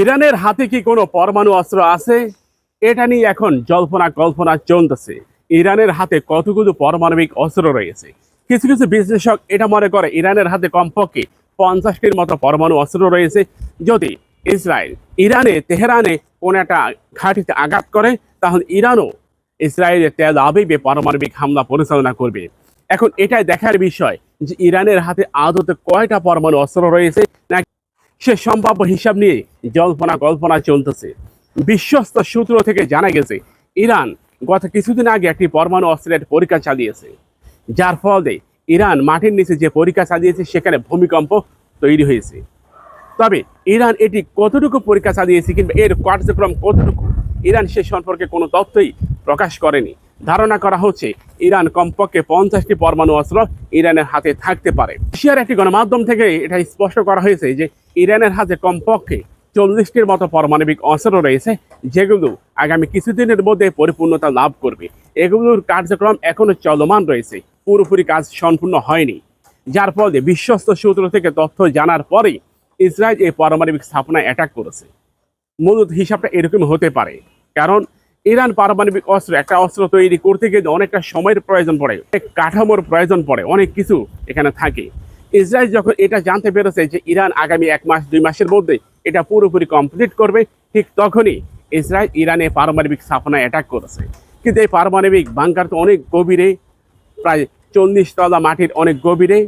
ইরানের হাতে কি কোনো পরমাণু অস্ত্র আছে? এটা নিয়ে এখন জল্পনা কল্পনা চলতেছে। ইরানের হাতে কতগুলো পারমাণবিক অস্ত্র রয়েছে? কিছু কিছু বিশ্লেষক এটা মনে করে, ইরানের হাতে কমপক্ষে পঞ্চাশটির মতো পরমাণু অস্ত্র রয়েছে। যদি ইসরায়েল ইরানে তেহরানে কোনো একটা ঘাঁটিতে আঘাত করে, তাহলে ইরানও ইসরায়েলের তেল আবিবে পারমাণবিক হামলা পরিচালনা করবে। এখন এটাই দেখার বিষয় যে ইরানের হাতে আদতে কয়টা পরমাণু অস্ত্র রয়েছে না সে সম্ভাব্য হিসাব নিয়ে জল্পনা কল্পনা চলতেছে। বিশ্বস্ত সূত্র থেকে জানা গেছে, ইরান গত কিছুদিন আগে একটি পরমাণু অস্ত্রের পরীক্ষা চালিয়েছে। যার ফলে ইরান মাটির নিচে যে পরীক্ষা চালিয়েছে, সেখানে ভূমিকম্প তৈরি হয়েছে। তবে ইরান এটি কতটুকু পরীক্ষা চালিয়েছে কিংবা এর কার্যক্রম কতটুকু, ইরান সে সম্পর্কে কোনো তথ্যই প্রকাশ করেনি। ধারণা করা হচ্ছে ইরান কমপক্ষে পঞ্চাশটি পরমাণু অস্ত্র ইরানের হাতে থাকতে পারে। এশিয়ার একটি গণমাধ্যম থেকে এটা স্পষ্ট করা হয়েছে যে ইরানের হাতে কমপক্ষে চল্লিশটির মতো পারমাণবিক অস্ত্র রয়েছে, যেগুলো আগামী কিছুদিনের মধ্যে পরিপূর্ণতা লাভ করবে। এগুলোর কার্যক্রম এখনও চলমান রয়েছে, পুরোপুরি কাজ সম্পূর্ণ হয়নি। যার ফলে বিশ্বস্ত সূত্র থেকে তথ্য জানার পরে ইসরায়েল এই পারমাণবিক স্থাপনায় অ্যাটাক করেছে। মূলত হিসাবটা এরকম হতে পারে, কারণ ইরান পারমাণবিক অস্ত্র, একটা অস্ত্র তৈরি করতে গেলে অনেকটা সময়ের প্রয়োজন পড়ে কাঠামোর প্রয়োজন পড়ে, অনেক কিছু এখানে থাকে। ইসরায়েল যখন এটা জানতে পেরেছে যে ইরান আগামী এক মাস, দুই মাসের মধ্যে এটা পুরোপুরি কমপ্লিট করবে, ঠিক তখনই ইসরায়েল ইরানে পারমাণবিক স্থাপনায় অ্যাটাক করেছে। কিন্তু এই পারমাণবিক বাংকার তো অনেক গভীরে, প্রায় চল্লিশ তলা মাটির অনেক গভীরে,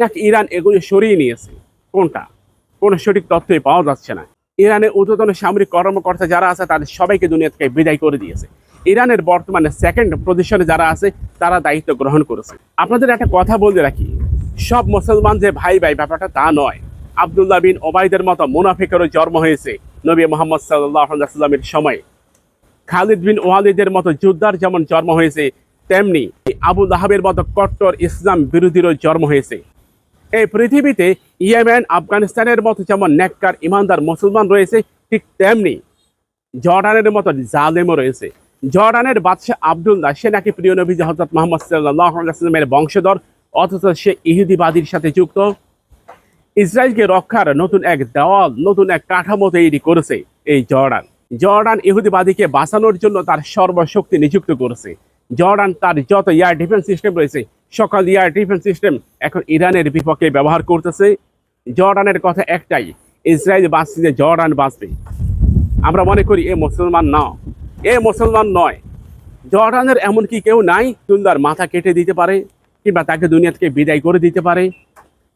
নাকি ইরান এগুলো সরিয়ে নিয়েছে? কোনটা? কোনো সঠিক তথ্যই পাওয়া যাচ্ছে না। ইরানের ঊর্ধ্বতন সামরিক কর্মকর্তা যারা আছে, তাদের সবাইকে দুনিয়া থেকে বিদায় করে দিয়েছে। ইরানের বর্তমানে সেকেন্ড পজিশনে যারা আছে, তারা দায়িত্ব গ্রহণ করেছে। আপনাদের একটা কথা বলতে রাখি। সব মুসলমান যে ভাই ভাই, ব্যাপারটা তা নয়। আবদুল্লাহ বিন ওবাইদের মতো মুনাফিকেরও জন্ম হয়েছে নবী মোহাম্মদ সাল্লামের সময়। খালিদ বিন ওয়ালিদের মতো যোদ্ধার যেমন জন্ম হয়েছে, তেমনি আবু লাহাবের মতো কট্টর ইসলাম বিরোধীরও জন্ম হয়েছে। এই পৃথিবীতে ইয়েমেন, আফগানিস্তানের মতো যেমন নেককার ইমানদার মুসলমান রয়েছে, ঠিক তেমনি জর্ডানের মতো জালেমও রয়েছে। জর্ডানের বাদশাহ আবদুল্লাহ, সে নাকি প্রিয় নবী হজরত মোহাম্মদ সাল্লামের বংশধর, অথচ সে ইহুদিবাদীর সাথে যুক্ত। ইসরায়েলকে রক্ষার নতুন এক দেওয়াল, নতুন এক কাঠামো তৈরি করেছে এই জর্ডান। জর্ডান ইহুদিবাদীকে বাঁচানোর জন্য তার সর্বশক্তি নিযুক্ত করেছে। জর্ডান তার যত এয়ার ডিফেন্স সিস্টেম রয়েছে, সকল এয়ার ডিফেন্স সিস্টেম এখন ইরানের বিপক্ষে ব্যবহার করতেছে। জর্ডানের কথা একটাই, ইসরায়েল বাঁচছে যে জর্ডান বাঁচবে। আমরা মনে করি এ মুসলমান না, এ মুসলমান নয়। জর্ডানের এমন কি কেউ নাই সুন্দর মাথা কেটে দিতে পারে, কিংবা তাকে দুনিয়া থেকে বিদায় করে দিতে পারে।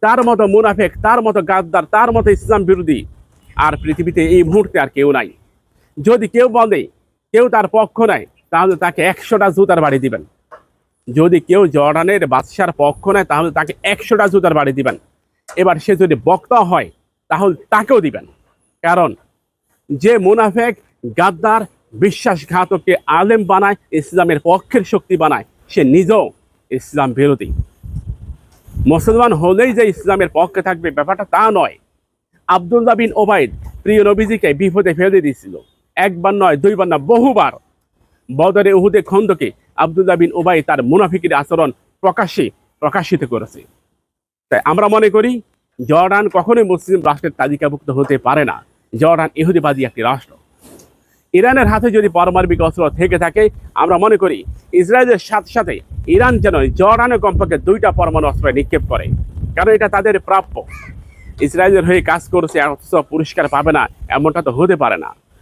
তার মতো মুনাফেক, তার মতো গাদ্দার, তার মতো ইসলাম বিরোধী, আর পৃথিবীতে এই মুহূর্তে আর কেউ নাই। যদি কেউ বলে, কেউ তার পক্ষ নেয় তাহলে তাকে একশোটা জুতার বাড়ি দিবেন। যদি কেউ জর্ডানের বাদশার পক্ষ নেয়, তাহলে তাকে একশোটা জুতার বাড়ি দিবেন। এবার সে যদি বক্তা হয়, তাহলে তাকেও দিবেন। কারণ যে মুনাফেক গাদ্দার বিশ্বাসঘাতককে আলেম বানায়, ইসলামের পক্ষের শক্তি বানায়, সে নিজেও ইসলাম বিরোধী। মুসলমান হলেই যে ইসলামের পক্ষে থাকবে, ব্যাপারটা তা নয়। আবদুল্লাহ বিন ওবায়দ প্রিয় নবীজিকে বিপদে ফেলে দিয়েছিল। একবার নয়, দুইবার না বহুবার বদরে উহুদে খন্দকে আবদুল্লাহ বিন ওবাই তার মুনাফিকের আচরণ প্রকাশ্যে প্রকাশিত করেছে। তাই আমরা মনে করি, জর্ডান কখনোই মুসলিম রাষ্ট্রের তালিকাভুক্ত হতে পারে না। জর্ডান ইহুদিবাদী একটি রাষ্ট্র। ইরানের হাতে যদি পারমাণবিক অস্ত্র থেকে থাকে, আমরা মনে করি, ইসরায়েলের সাথে সাথে ইরান যেন জর্ডানের কমপক্ষে দুইটা পরমাণু অস্ত্র নিক্ষেপ করে। কারণ এটা তাদের প্রাপ্য। ইসরায়েলের হয়ে কাজ করছে অথচ পুরস্কার পাবে না, এমনটা তো হতে পারে না।